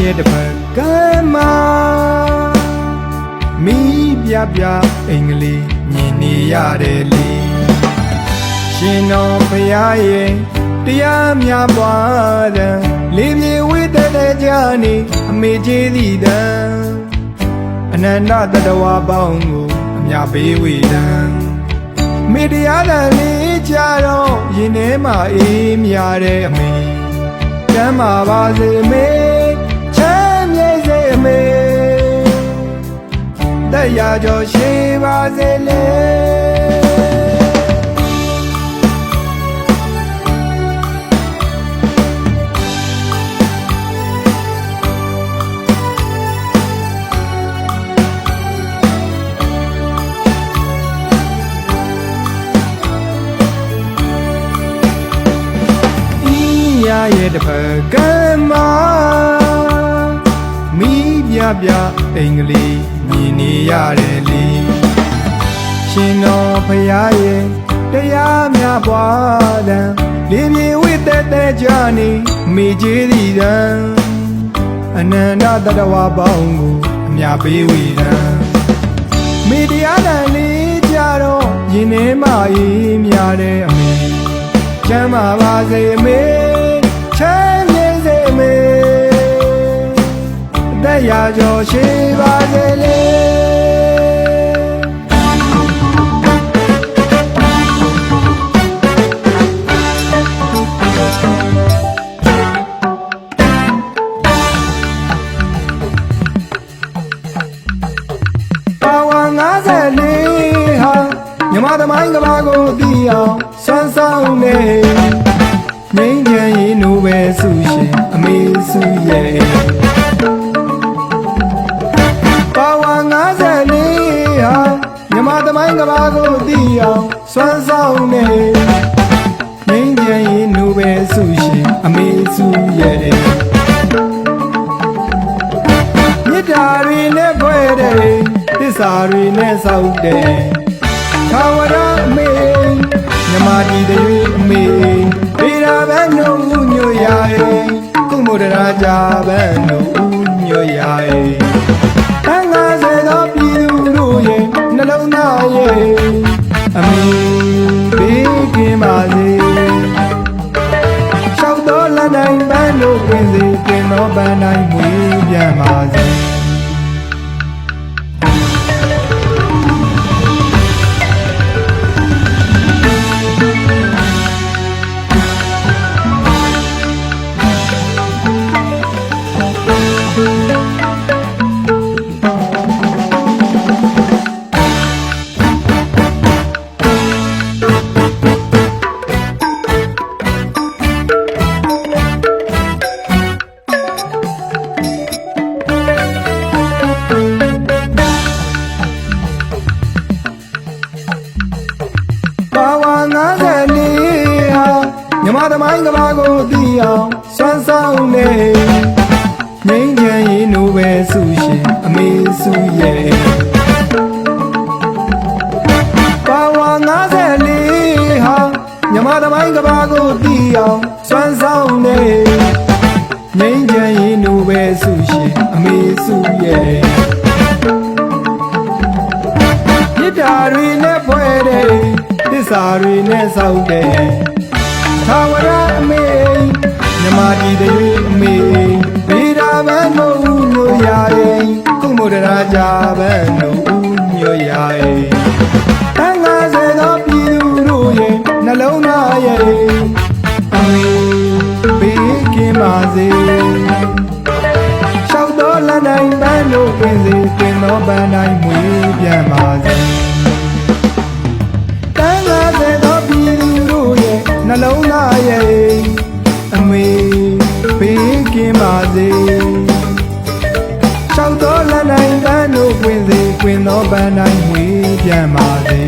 ရဲ့တစ်ဖက်ကမှမိပြပြအင်္ဂလိပ်မြင်နေရတယ်လေရှင်တော်ဘုရားရဲ့တရားများပွားတဲ့လေးပြေဝိတ္တတဲ့ကြာနေအမေကြီးသည်တံအနန္တတတဝါပေါင်းကိုအမြပေးဝေတံမေတရားတန်လေးကြတော့ရင်ထဲမှာအေးမြတဲ့အမေကျမ်းမာပါစေအမေချမ်းမြေ့စေအ မေတရားကျော်ရှိပါစေလေဤရရဲ့တစ်ဖက်ကမှမိ ပြပြအင်္ဂလိပ်မြင်နေရတယ်လေရှင်တော်ဖရာရဲ့တရားများပွားတံလေးပြေဝိတ္တတဲ့ကြာနေမိကြီးသည်တံအနန္တတတဝါပေါင်းကိုအမြပေးဝေတံမိတရားတန်လေးကြတော့ရင်ထဲမှာအေးမြတဲ့အမေချမ်းသာပါစေအမေ ရာကျော်ရှိပါစေလေပါဝါ54ဟာမြမသမိုင်းကဘာကိုသိအောင်စမ်းဆောင်နေငိမ့်ချင်ရင်နိုပဲဆုရှင်အမေစုရဲ့ သမိုင်းကဘာကိုသိအောင်စမ်းဆောင်နေငိမ့်ချင်ရင်နိုပဲဆုရှင်အမေစုရဲ့မြစ်တာတွေနဲ့ဖွဲ့တယ်သစ္စာတွေနဲ့စောက်တယ်သာဝရအမေမြမတီတွေအမေပေရာဘန်တို့ဦးညွတ်ရာရဲ့ကုမုဒရာကြဘန်တို့ဦးညွတ် ပင်သောပန်းတိုင်းမွေးပြန်ပါစေ ပါဝါ54ဟာမြမသမိုင်းကဘာကိုသိအောင်စွမ်းဆောင်နေငိမ့်ချင်ရင်နိုပဲဆုရှင်အမေစုရဲ့ပါဝါ54ဟာမြမသမိုင်းကဘာကိုသိအောင်စွမ်းဆောင်နေငိမ့်ချင်ရင်နိုပဲဆုရှင်အမေစုရဲ့မြစ်တာတွေနဲ့ဖွဲ့တယ်သ စ္စာတွေနဲ့စောက်တယ်သာဝရအမေမြမတီတွေအမေဗေဒဘန်တို့ဦးညွရာရဲ့ကုမုဒရာကြဘန်တို့ဦးညွရာရဲ့တန်ငါစေသောပြည်သူတို့ရဲ့နှလုံးသားရဲ့အမေဘေးကင်းပါစေရှောက်တော်လန်တိုင်းပန်းတို့ပင်စီပင်သောပန်းတိုင်းမွေးပြန်ပါစေ နှလုံးသားရဲ့အမေဘေးကင်းပါစေရှောက်တော်လန်တိုင်းပန်းတို့ပင်စီပင်သောပန်းတိုင်းမွေးပြန်ပါစေ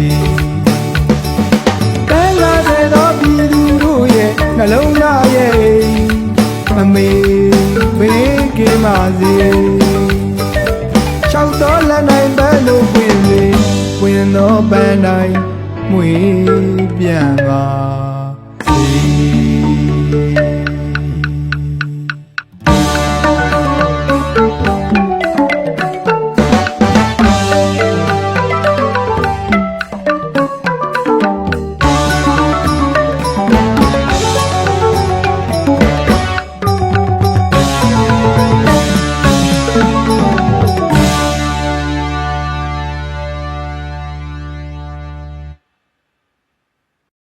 တန်ငါစေသောပြည်သူတို့ရဲ့နှလုံးသားရဲ့အမေဘေးကင်းပါစေရှောက်တော်လက်နိုင်ပန်းလို့ဝင်စေဝင်သောပန်းတိုင်းမွေပြန်ပါ sleep.